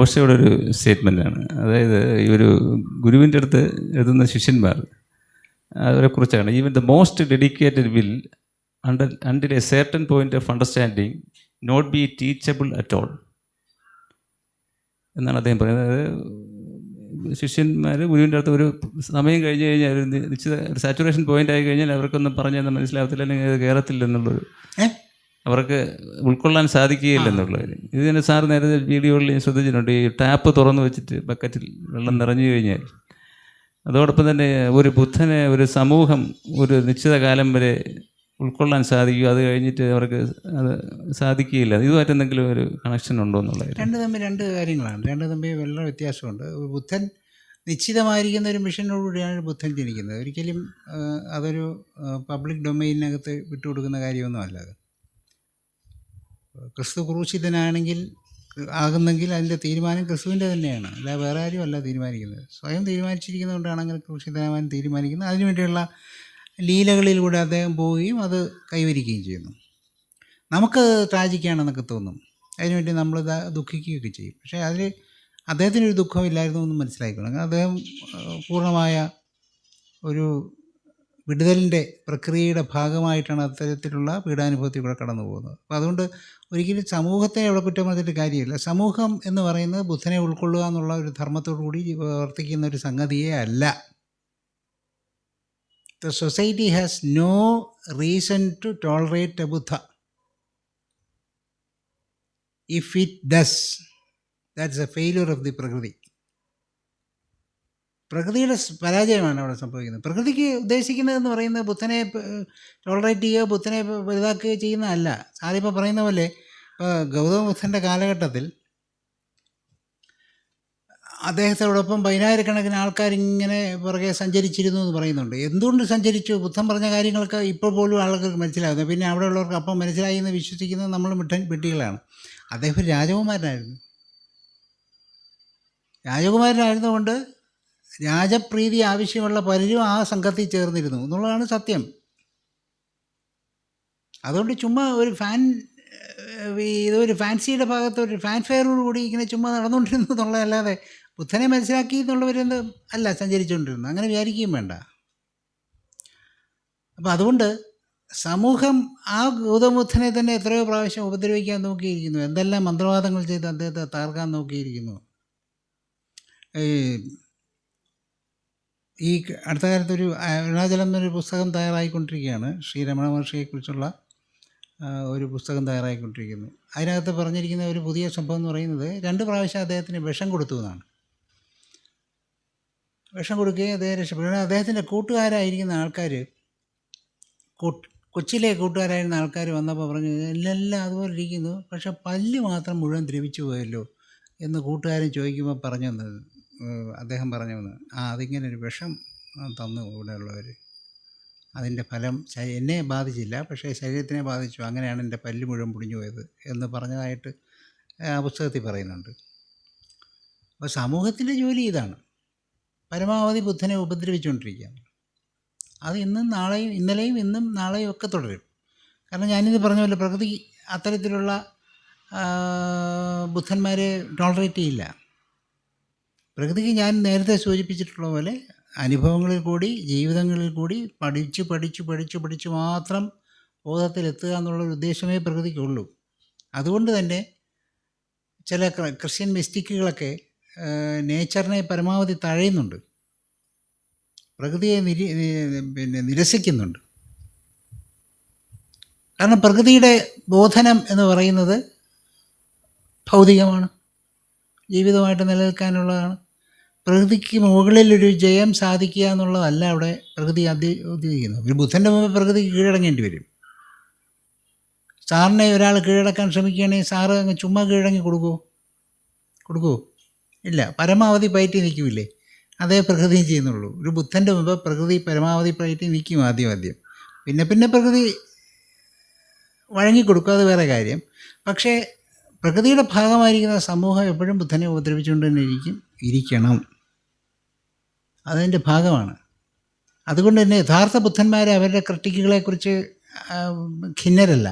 ഓഷയുടെ ഒരു സ്റ്റേറ്റ്മെന്റാണ് അതായത് ഈ ഒരു ഗുരുവിന്റെ അടുത്ത് എഴുതുന്ന ശിഷ്യന്മാർ അവരെ കുറിച്ചാണ് even the most dedicated will under until a certain point of understanding not be teachable at all എന്നാണ് അദ്ദേഹം പറയുന്നത്. അതായത് ശിഷ്യന്മാർ ഗുരുവിന്റെ അടുത്ത് ഒരു സമയം കഴിഞ്ഞ് കഴിഞ്ഞാൽ ഒരു നിശ്ചിത സാച്ചുറേഷൻ പോയിന്റ് ആയി കഴിഞ്ഞാൽ അവർക്കൊന്നും പറഞ്ഞു തന്നെ മനസ്സിലാവത്തില്ല അല്ലെങ്കിൽ അത് കയറത്തില്ല എന്നുള്ളൊരു? അവർക്ക് ഉൾക്കൊള്ളാൻ സാധിക്കുകയില്ല എന്നുള്ളത് ഇത് തന്നെ സാർ നേരത്തെ വീഡിയോകളിൽ ഞാൻ ശ്രദ്ധിച്ചിട്ടുണ്ട്. ഈ ടാപ്പ് തുറന്നു വെച്ചിട്ട് ബക്കറ്റിൽ വെള്ളം നിറഞ്ഞു കഴിഞ്ഞാൽ അതോടൊപ്പം തന്നെ ഒരു ബുദ്ധനെ ഒരു സമൂഹം ഒരു നിശ്ചിത കാലം വരെ ഉൾക്കൊള്ളാൻ സാധിക്കും അത് കഴിഞ്ഞിട്ട് അവർക്ക് അത് സാധിക്കുകയില്ല. ഇതുമായിട്ട് എന്തെങ്കിലും ഒരു കണക്ഷൻ ഉണ്ടോ എന്നുള്ളത് രണ്ട് തമ്മിൽ രണ്ട് കാര്യങ്ങളാണ്. രണ്ട് തമ്മിൽ വളരെ വ്യത്യാസമുണ്ട്. ബുദ്ധൻ നിശ്ചിതമായിരിക്കുന്ന ഒരു മിഷനോടുകൂടിയാണ് ബുദ്ധൻ ജനിക്കുന്നത്. ഒരിക്കലും അതൊരു പബ്ലിക് ഡൊമൈനിനകത്ത് വിട്ടുകൊടുക്കുന്ന കാര്യമൊന്നുമല്ല അത്. ക്രിസ്തു ക്രൂശിതനാണെങ്കിൽ ആകുന്നെങ്കിൽ അതിന്റെ തീരുമാനം ക്രിസ്തുവിന്റെ തന്നെയാണ്. അല്ലാതെ വേറെ ആരും അല്ല തീരുമാനിക്കുന്നത്. സ്വയം തീരുമാനിച്ചിരിക്കുന്നതുകൊണ്ടാണ് അങ്ങനെ ക്രൂശിതനാവാൻ തീരുമാനിക്കുന്നത്. അതിനുവേണ്ടിയുള്ള ലീലകളിലൂടെ അദ്ദേഹം പോവുകയും അത് കൈവരിക്കുകയും ചെയ്യുന്നു. നമുക്ക് ട്രാജിക്കാണെന്നൊക്കെ തോന്നും. അതിനുവേണ്ടി നമ്മൾ ദുഃഖിക്കുകയൊക്കെ ചെയ്യും. പക്ഷേ അതിൽ അദ്ദേഹത്തിനൊരു ദുഃഖമില്ലായിരുന്നു എന്ന് മനസ്സിലാക്കണം അദ്ദേഹം പൂർണമായ ഒരു വിടുതലിന്റെ പ്രക്രിയയുടെ ഭാഗമായിട്ടാണ് അത്തരത്തിലുള്ള പീഡാനുഭവത്തിൽ കൂടെ കടന്നു പോകുന്നത്. അപ്പോൾ അതുകൊണ്ട് ഒരിക്കലും സമൂഹത്തെ അവിടെ കുറ്റം പറഞ്ഞിട്ട് കാര്യമില്ല. സമൂഹം എന്ന് പറയുന്നത് ബുദ്ധനെ ഉൾക്കൊള്ളുക എന്നുള്ള ഒരു ധർമ്മത്തോടു കൂടി പ്രവർത്തിക്കുന്ന ഒരു സംഗതിയെ അല്ല. The society has no reason to tolerate a Buddha if it does that's a failure of the Prakriti. പ്രകൃതിയുടെ പരാജയമാണ് അവിടെ സംഭവിക്കുന്നത്. പ്രകൃതിക്ക് ഉദ്ദേശിക്കുന്നതെന്ന് പറയുന്നത് ബുദ്ധനെ ടോളറേറ്റ് ചെയ്യുകയോ ബുദ്ധനെ വലുതാക്കുകയോ ചെയ്യുന്നതല്ല. സാറിപ്പോൾ പറയുന്ന പോലെ ഇപ്പോൾ ഗൗതമ ബുദ്ധന്റെ കാലഘട്ടത്തിൽ അദ്ദേഹത്തോടൊപ്പം പതിനായിരക്കണക്കിന് ആൾക്കാർ ഇങ്ങനെ പുറകെ സഞ്ചരിച്ചിരുന്നു എന്ന് പറയുന്നുണ്ട്. എന്തുകൊണ്ട് സഞ്ചരിച്ചു? ബുദ്ധൻ പറഞ്ഞ കാര്യങ്ങളൊക്കെ ഇപ്പോൾ പോലും ആളുകൾക്ക് മനസ്സിലാകുന്നത് പിന്നെ അവിടെ ഉള്ളവർക്ക് അപ്പം മനസ്സിലായി എന്ന് വിശ്വസിക്കുന്നത് നമ്മൾ മിഠൻ പെട്ടികളാണ്. അദ്ദേഹം ഒരു രാജകുമാരനായിരുന്നു. രാജകുമാരനായിരുന്നുകൊണ്ട് രാജപ്രീതി ആവശ്യമുള്ള പലരും ആ സംഘത്തിൽ ചേർന്നിരുന്നു എന്നുള്ളതാണ് സത്യം. അതുകൊണ്ട് ചുമ്മാ ഒരു ഫാൻ ഇതൊരു ഫാൻസിയുടെ ഭാഗത്ത് ഒരു ഫാൻ ഫെയറോട് കൂടി ഇങ്ങനെ ചുമ്മാ നടന്നുകൊണ്ടിരുന്നു എന്നുള്ളതല്ലാതെ ബുദ്ധനെ മനസ്സിലാക്കി എന്നുള്ളവരെന്ത് അല്ല സഞ്ചരിച്ചുകൊണ്ടിരുന്നു. അങ്ങനെ വിചാരിക്കുകയും വേണ്ട. അപ്പം അതുകൊണ്ട് സമൂഹം ആ ഗൗതമബുദ്ധനെ തന്നെ എത്രയോ പ്രാവശ്യം ഉപദ്രവിക്കാൻ നോക്കിയിരിക്കുന്നു. എന്തെല്ലാം മന്ത്രവാദങ്ങൾ ചെയ്ത് അദ്ദേഹത്തെ തകർക്കാൻ നോക്കിയിരിക്കുന്നു. ഈ ഈ അടുത്ത കാലത്തൊരു അരുണാചലം എന്നൊരു പുസ്തകം തയ്യാറായിക്കൊണ്ടിരിക്കുകയാണ്. ശ്രീ രമണ മഹർഷിയെക്കുറിച്ചുള്ള ഒരു പുസ്തകം തയ്യാറായിക്കൊണ്ടിരിക്കുന്നു. അതിനകത്ത് പറഞ്ഞിരിക്കുന്ന ഒരു പുതിയ സംഭവം എന്ന് പറയുന്നത് രണ്ട് പ്രാവശ്യം അദ്ദേഹത്തിന് വിഷം കൊടുത്തു എന്നാണ്. വിഷം കൊടുക്കുകയും അദ്ദേഹം രക്ഷപ്പെടുക അദ്ദേഹത്തിന്റെ കൂട്ടുകാരായിരിക്കുന്ന ആൾക്കാർ കൊച്ചിയിലെ കൂട്ടുകാരായിരുന്ന ആൾക്കാർ വന്നപ്പോൾ പറഞ്ഞു എല്ലാം അതുപോലെ ഇരിക്കുന്നു പക്ഷേ പല്ല് മാത്രം മുഴുവൻ ദ്രവിച്ചു പോയല്ലോ എന്ന് കൂട്ടുകാരൻ ചോദിക്കുമ്പോൾ പറഞ്ഞു തന്നത്. അദ്ദേഹം പറഞ്ഞു വന്ന് ആ അതിങ്ങനെ ഒരു വിഷം തന്നു ഇവിടെയുള്ളവർ. അതിന്റെ ഫലം എന്നെ ബാധിച്ചില്ല പക്ഷേ ശരീരത്തിനെ ബാധിച്ചു. അങ്ങനെയാണ് എന്റെ പല്ല് മുഴുവൻ പൊടിഞ്ഞു പോയത് എന്ന് പറഞ്ഞതായിട്ട് ആ പുസ്തകത്തിൽ പറയുന്നുണ്ട്. അപ്പോൾ സമൂഹത്തിന്റെ ജോലി ഇതാണ്. പരമാവധി ബുദ്ധനെ ഉപദ്രവിച്ചുകൊണ്ടിരിക്കുകയാണ്. അത് ഇന്നും നാളെയും ഇന്നലെയും ഇന്നും നാളെയും ഒക്കെ തുടരും. കാരണം ഞാനിത് പറഞ്ഞ പോലെ പ്രകൃതി അത്തരത്തിലുള്ള ബുദ്ധന്മാരെ ടോളറേറ്റ് ചെയ്യില്ല. പ്രകൃതിക്ക് ഞാൻ നേരത്തെ സൂചിപ്പിച്ചിട്ടുള്ള പോലെ അനുഭവങ്ങളിൽ കൂടി ജീവിതങ്ങളിൽ കൂടി പഠിച്ച് പഠിച്ച് പഠിച്ച് പഠിച്ച് മാത്രം ബോധത്തിലെത്തുക എന്നുള്ള ഒരു ഉദ്ദേശമേ പ്രകൃതിക്കുള്ളൂ. അതുകൊണ്ട് തന്നെ ചില ക്ര- ക്രിസ്ത്യൻ മിസ്റ്റിക്കുകളൊക്കെ നേച്ചറിനെ പരമാവധി തഴയുന്നുണ്ട്. പ്രകൃതിയെ നിരി പിന്നെ നിരസിക്കുന്നുണ്ട്. കാരണം പ്രകൃതിയുടെ ബോധനം എന്ന് പറയുന്നത് ഭൗതികമാണ്. ജീവിതമായിട്ട് നിലനിൽക്കാനുള്ളതാണ്. പ്രകൃതിക്ക് മുകളിലൊരു ജയം സാധിക്കുക എന്നുള്ളതല്ല അവിടെ പ്രകൃതി അതി ഉദ്ദേശിക്കുന്നത്. ഒരു ബുദ്ധന്റെ മുമ്പ് പ്രകൃതിക്ക് കീഴടങ്ങേണ്ടി വരും. സാറിനെ ഒരാൾ കീഴടക്കാൻ ശ്രമിക്കുകയാണെങ്കിൽ സാറ് അങ്ങ് ചുമ്മാ കീഴടങ്ങി കൊടുക്കുമോ കൊടുക്കുമോ ഇല്ല പരമാവധി പയറ്റി നിൽക്കില്ലേ? അതേ പ്രകൃതിയും ചെയ്യുന്നുള്ളൂ. ഒരു ബുദ്ധന്റെ മുമ്പ് പ്രകൃതി പരമാവധി പയറ്റി നിൽക്കും ആദ്യം ആദ്യം. പിന്നെ പിന്നെ പ്രകൃതി വഴങ്ങിക്കൊടുക്കും അത് വേറെ കാര്യം. പക്ഷേ പ്രകൃതിയുടെ ഭാഗമായിരിക്കുന്ന സമൂഹം എപ്പോഴും ബുദ്ധനെ ഉപദ്രവിച്ചുകൊണ്ട് തന്നെ ഇരിക്കും ഇരിക്കണം. അതിന്റെ ഭാഗമാണ്. അതുകൊണ്ട് തന്നെ യഥാർത്ഥ ബുദ്ധന്മാരെ അവരുടെ ക്രിട്ടിക്കുകളെക്കുറിച്ച് ഖിന്നരല്ല.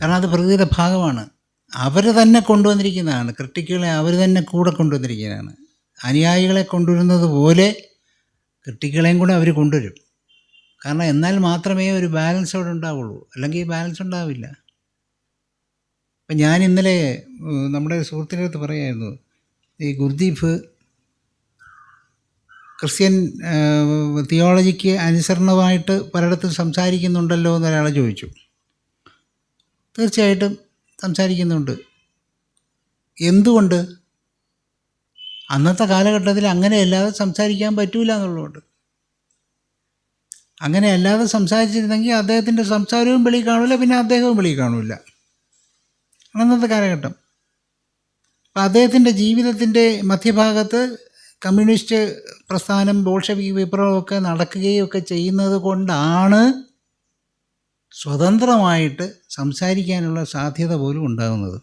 കാരണം അത് പ്രകൃതിയുടെ ഭാഗമാണ്. അവർ തന്നെ കൊണ്ടുവന്നിരിക്കുന്നതാണ്. ക്രിട്ടിക്കുകളെ അവർ തന്നെ കൂടെ കൊണ്ടുവന്നിരിക്കുന്നതാണ്. അനുയായികളെ കൊണ്ടുവരുന്നത് പോലെ ക്രിട്ടിക്കുകളെയും കൂടെ അവർ കൊണ്ടുവരും. കാരണം എന്നാൽ മാത്രമേ ഒരു ബാലൻസ് അവിടെ ഉണ്ടാവുള്ളൂ. അല്ലെങ്കിൽ ബാലൻസ് ഉണ്ടാവില്ല. ഇപ്പം ഞാൻ ഇന്നലെ നമ്മുടെ സുഹൃത്തിന്റെ അടുത്ത് പറയായിരുന്നു. ഈ ഗുർദീഫ് ക്രിസ്ത്യൻ തിയോളജിക്ക് അനുസരണമായിട്ട് പലയിടത്തും സംസാരിക്കുന്നുണ്ടല്ലോ എന്ന് ഒരാളെ ചോദിച്ചു. തീർച്ചയായിട്ടും സംസാരിക്കുന്നുണ്ട്. എന്തുകൊണ്ട്? അന്നത്തെ കാലഘട്ടത്തിൽ അങ്ങനെ അല്ലാതെ സംസാരിക്കാൻ പറ്റൂല എന്നുള്ളതുകൊണ്ട്. അങ്ങനെ അല്ലാതെ സംസാരിച്ചിരുന്നെങ്കിൽ അദ്ദേഹത്തിന്റെ സംസാരവും വെളിയിൽ കാണില്ല പിന്നെ അദ്ദേഹവും വെളിയിൽ കാണില്ല അന്നത്തെ കാലഘട്ടം. അപ്പം അദ്ദേഹത്തിന്റെ ജീവിതത്തിന്റെ മധ്യഭാഗത്ത് കമ്മ്യൂണിസ്റ്റ് പ്രസ്ഥാനം ബോൾഷവിക് വിപ്ലവമൊക്കെ നടക്കുകയും ഒക്കെ ചെയ്യുന്നത് കൊണ്ടാണ് സ്വതന്ത്രമായിട്ട് സംസാരിക്കാനുള്ള സാധ്യത പോലും ഉണ്ടാകുന്നത്.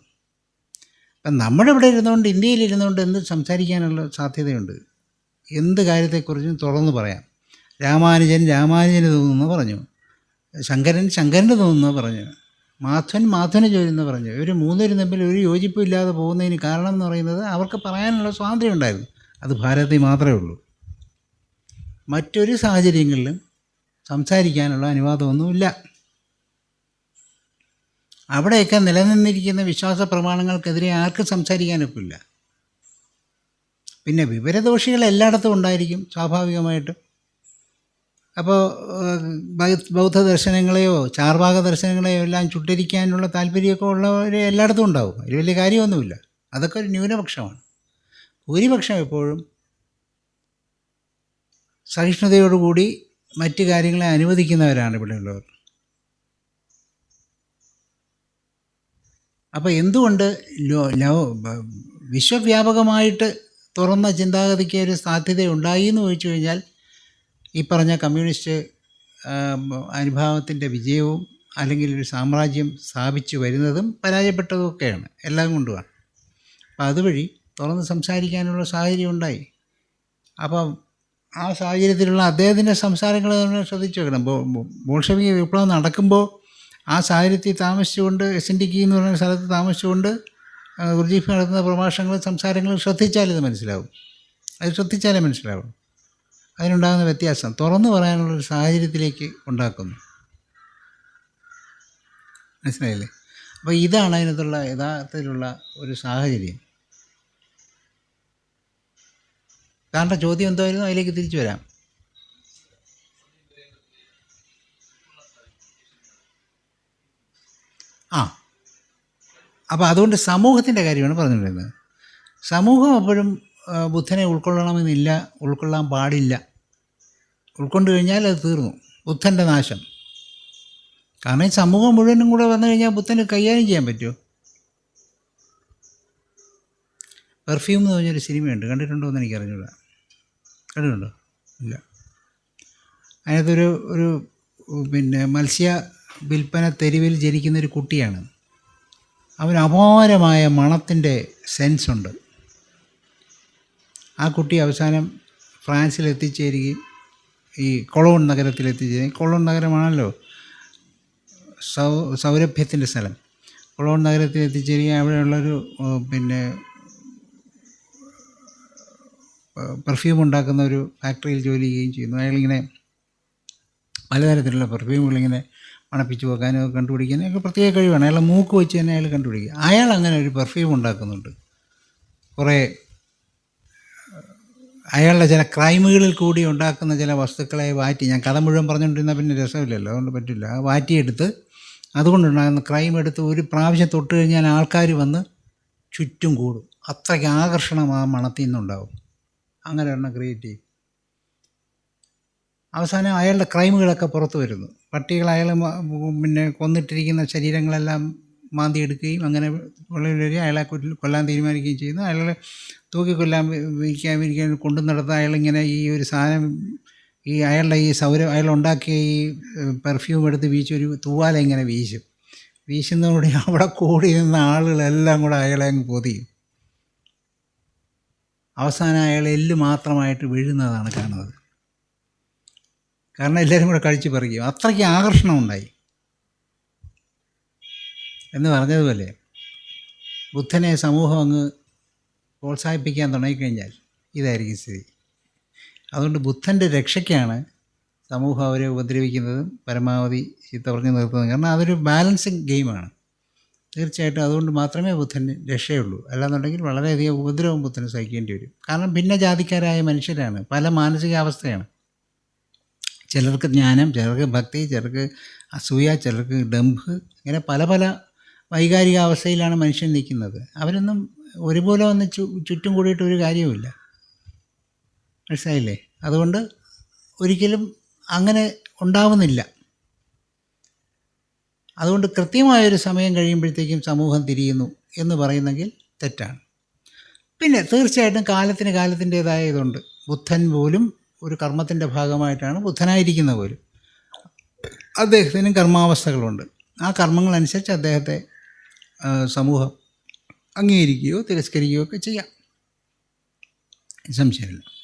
അപ്പം നമ്മുടെ ഇവിടെ ഇരുന്നുകൊണ്ട് ഇന്ത്യയിൽ ഇരുന്നുകൊണ്ട് എന്ത് സംസാരിക്കാനുള്ള സാധ്യതയുണ്ട്. എന്ത് കാര്യത്തെക്കുറിച്ചും തുറന്നു പറയാം. രാമാനുജൻ രാമാനുജന് തോന്നുന്നു പറഞ്ഞു. ശങ്കരൻ ശങ്കരന് തോന്നുന്നു പറഞ്ഞു. മാധവൻ മാധവന് ചോദിക്കുന്നു പറഞ്ഞു. ഇവർ മൂന്നുപേരും തമ്മിൽ ഒരു യോജിപ്പും ഇല്ലാതെ പോകുന്നതിന് കാരണം എന്ന് പറയുന്നത് അവർക്ക് പറയാനുള്ള സ്വാതന്ത്ര്യം ഉണ്ടായിരുന്നു. അത് ഭാരതത്തിൽ മാത്രമേ ഉള്ളൂ. മറ്റൊരു സാഹചര്യങ്ങളിലും സംസാരിക്കാനുള്ള അനുവാദമൊന്നുമില്ല. അവിടെയൊക്കെ നിലനിന്നിരിക്കുന്ന വിശ്വാസ പ്രമാണങ്ങൾക്കെതിരെ ആർക്കും സംസാരിക്കാനൊക്കില്ല. പിന്നെ വിവരദോഷികൾ എല്ലായിടത്തും ഉണ്ടായിരിക്കും സ്വാഭാവികമായിട്ടും. അപ്പോൾ ബൗദ്ധ ദർശനങ്ങളെയോ ചാർവാക ദർശനങ്ങളെയോ എല്ലാം ചുട്ടരിക്കാനുള്ള താല്പര്യമൊക്കെ ഉള്ളവർ എല്ലായിടത്തും ഉണ്ടാവും. അതിൽ വലിയ കാര്യമൊന്നുമില്ല. അതൊക്കെ ഒരു ന്യൂനപക്ഷമാണ്. ഭൂരിപക്ഷം എപ്പോഴും സഹിഷ്ണുതയോടുകൂടി മറ്റ് കാര്യങ്ങളെ അനുവദിക്കുന്നവരാണ് ഇവിടെയുള്ളവർ അപ്പോൾ എന്തുകൊണ്ട് ലോ ലോ വിശ്വവ്യാപകമായിട്ട് തുറന്ന ചിന്താഗതിക്ക് ഒരു സാധ്യത ഉണ്ടായി എന്ന് ചോദിച്ചു കഴിഞ്ഞാൽ ഈ പറഞ്ഞ കമ്മ്യൂണിസ്റ്റ് അനുഭാവത്തിന്റെ വിജയവും അല്ലെങ്കിൽ ഒരു സാമ്രാജ്യം സ്ഥാപിച്ചു വരുന്നതും പരാജയപ്പെട്ടതും ഒക്കെയാണ്. എല്ലാം കൊണ്ടുമാണ്. അപ്പം അതുവഴി തുറന്ന് സംസാരിക്കാനുള്ള സാഹചര്യം ഉണ്ടായി. അപ്പം ആ സാഹചര്യത്തിലുള്ള അദ്ദേഹത്തിന്റെ സംസാരങ്ങൾ നമ്മൾ ശ്രദ്ധിച്ചു വെക്കണം. ബോൾഷവിക വിപ്ലവം നടക്കുമ്പോൾ ആ സാഹചര്യത്തിൽ താമസിച്ചുകൊണ്ട് എസ് എൻ ഡി കി എന്ന് പറയുന്ന സ്ഥലത്ത് താമസിച്ചുകൊണ്ട് ഗുർജീഫ് നടത്തുന്ന പ്രഭാഷണങ്ങളും സംസാരങ്ങളും ശ്രദ്ധിച്ചാൽ ഇത് മനസ്സിലാവും. അത് ശ്രദ്ധിച്ചാലേ മനസ്സിലാവും അതിനുണ്ടാകുന്ന വ്യത്യാസം തുറന്നു പറയാനുള്ളൊരു സാഹചര്യത്തിലേക്ക് ഉണ്ടാക്കുന്നു. മനസ്സിലായില്ലേ? അപ്പോൾ ഇതാണ് അതിനകത്തുള്ള യഥാർത്ഥത്തിലുള്ള ഒരു സാഹചര്യം. താങ്കളുടെ ചോദ്യം എന്തായിരുന്നു? അതിലേക്ക് തിരിച്ചു വരാം. ആ. അപ്പോൾ അതുകൊണ്ട് സമൂഹത്തിന്റെ കാര്യമാണ് പറഞ്ഞുകൊണ്ടിരുന്നത് സമൂഹം എപ്പോഴും ബുദ്ധനെ ഉൾക്കൊള്ളണമെന്നില്ല ഉൾക്കൊള്ളാൻ പാടില്ല. ഉൾക്കൊണ്ട് കഴിഞ്ഞാൽ അത് തീർന്നു. ബുദ്ധന്റെ നാശം. കാരണം ഈ സമൂഹം മുഴുവനും കൂടെ വന്നു കഴിഞ്ഞാൽ ബുദ്ധന് കൈകാര്യം ചെയ്യാൻ പറ്റുമോ? പെർഫ്യൂം എന്ന് പറഞ്ഞൊരു സിനിമയുണ്ട്. കണ്ടിട്ടുണ്ടോ എന്ന് എനിക്ക് അറിഞ്ഞൂടാ കണ്ടിട്ടുണ്ടോ? ഇല്ല. അതിനകത്തൊരു ഒരു പിന്നെ മത്സ്യ വിൽപ്പന തെരുവിൽ ജനിക്കുന്നൊരു കുട്ടിയാണ്. അവന് അപാരമായ മണത്തിന്റെ സെൻസ് ഉണ്ട് ആ കുട്ടി അവസാനം ഫ്രാൻസിൽ എത്തിച്ചേരുകയും ഈ കൊളോൺ നഗരത്തിൽ എത്തിച്ചേരുകയും കൊളോൺ നഗരമാണല്ലോ സൗ സൗരഭ്യത്തിന്റെ സ്ഥലം. കൊളോൺ നഗരത്തിൽ എത്തിച്ചേരുകയും അവിടെയുള്ളൊരു പിന്നെ പെർഫ്യൂം ഉണ്ടാക്കുന്ന ഒരു ഫാക്ടറിയിൽ ജോലി ചെയ്യുകയും ചെയ്യുന്നു. അയാളിങ്ങനെ പലതരത്തിലുള്ള പെർഫ്യൂമുകളിങ്ങനെ മണപ്പിച്ച് വെക്കാനും കണ്ടുപിടിക്കാനും ഒക്കെ പ്രത്യേക കഴിവാണ്. അയാളെ മൂക്ക് വെച്ച് തന്നെ അയാൾ കണ്ടുപിടിക്കുക അയാൾ അങ്ങനെ ഒരു പെർഫ്യൂം ഉണ്ടാക്കുന്നുണ്ട്. കുറേ അയാളുടെ ചില ക്രൈമുകളിൽ കൂടി ഉണ്ടാക്കുന്ന ചില വസ്തുക്കളെ വാറ്റി ഞാൻ കഥ മുഴുവൻ പറഞ്ഞുകൊണ്ടിരുന്നാൽ പിന്നെ രസമില്ലല്ലോ അതുകൊണ്ട് പറ്റില്ല. വാറ്റിയെടുത്ത് അതുകൊണ്ടുണ്ടാകുന്ന ക്രൈം എടുത്ത് ഒരു പ്രാവശ്യം തൊട്ട് കഴിഞ്ഞാൽ ആൾക്കാർ വന്ന് ചുറ്റും കൂടും. അത്രയ്ക്ക് ആകർഷണം ആ മണത്തിൽ നിന്നുണ്ടാവും. അങ്ങനെ ഒരെണ്ണം ക്രിയേറ്റ് ചെയ്യും അവസാനം അയാളുടെ ക്രൈമുകളൊക്കെ പുറത്തു വരുന്നു. പട്ടികൾ അയാൾ പിന്നെ കൊന്നിട്ടിരിക്കുന്ന ശരീരങ്ങളെല്ലാം മാന്തി എടുക്കുകയും അങ്ങനെ ഉള്ളവരെ അയാളെ കൊല്ല- കൊല്ലാൻ തീരുമാനിക്കുകയും ചെയ്യുന്നു. അയാളെ തൂക്കിക്കൊല്ലാൻ വിൽക്കാൻ വിരിക്കാൻ കൊണ്ടു നടത്താൻ അയാളിങ്ങനെ ഈ ഒരു സാധനം ഈ അയാളുടെ ഈ സൗര അയാൾ ഉണ്ടാക്കിയ ഈ പെർഫ്യൂം എടുത്ത് വീശി ഒരു തൂവാല ഇങ്ങനെ വീശും. വീശുന്നതോടെ അവിടെ കൂടി നിന്ന ആളുകളെല്ലാം കൂടെ അയാളെ അങ്ങ് പൊതിയും. അവസാനം അയാൾ എല്ല് മാത്രമായിട്ട് വീഴുന്നതാണ് കാണുന്നത്. കാരണം എല്ലാവരും കൂടെ കഴിച്ച് പറിക്കും. അത്രയ്ക്ക് ആകർഷണം ഉണ്ടായി. എന്ന് പറഞ്ഞതുപോലെ ബുദ്ധനെ സമൂഹം അങ്ങ് പ്രോത്സാഹിപ്പിക്കാൻ തുടങ്ങിക്കഴിഞ്ഞാൽ ഇതായിരിക്കും സ്ഥിതി. അതുകൊണ്ട് ബുദ്ധന്റെ രക്ഷയ്ക്കാണ് സമൂഹം അവരെ ഉപദ്രവിക്കുന്നതും പരമാവധി ചീത്ത പറഞ്ഞു നിർത്തുന്നതും. കാരണം അതൊരു ബാലൻസിങ് ഗെയിമാണ്. തീർച്ചയായിട്ടും അതുകൊണ്ട് മാത്രമേ ബുദ്ധന് രക്ഷയുള്ളൂ. അല്ലാന്നുണ്ടെങ്കിൽ വളരെയധികം ഉപദ്രവം ബുദ്ധന് സഹിക്കേണ്ടി വരും. കാരണം ഭിന്ന ഭിന്നജാതിക്കാരായ മനുഷ്യരാണ്. പല മാനസികാവസ്ഥയാണ്. ചിലർക്ക് ജ്ഞാനം ചിലർക്ക് ഭക്തി ചിലർക്ക് അസൂയ ചിലർക്ക് ഡംഭ് ഇങ്ങനെ പല പല വൈകാരികാവസ്ഥയിലാണ് മനുഷ്യൻ നിൽക്കുന്നത്. അവരൊന്നും ഒരുപോലെ വന്ന് ചുറ്റും കൂടിയിട്ട് ഒരു കാര്യവുമില്ല. മനസ്സിലായില്ലേ? അതുകൊണ്ട് ഒരിക്കലും അങ്ങനെ ഉണ്ടാവുന്നില്ല. അതുകൊണ്ട് കൃത്യമായൊരു സമയം കഴിയുമ്പോഴത്തേക്കും സമൂഹം തിരിയുന്നു എന്ന് പറയുന്നെങ്കിൽ തെറ്റാണ്. പിന്നെ തീർച്ചയായിട്ടും കാലത്തിന് കാലത്തിന്റേതായ ഇതുണ്ട് ബുദ്ധൻ പോലും ഒരു കർമ്മത്തിന്റെ ഭാഗമായിട്ടാണ് ബുദ്ധനായിരിക്കുന്ന പോലും. അദ്ദേഹത്തിനും കർമാവസ്ഥകളുണ്ട്. ആ കർമ്മങ്ങളനുസരിച്ച് അദ്ദേഹത്തെ സമൂഹം അംഗീകരിക്കുകയോ തിരസ്കരിക്കുകയോ ഒക്കെ ചെയ്യാം. സംശയമില്ല.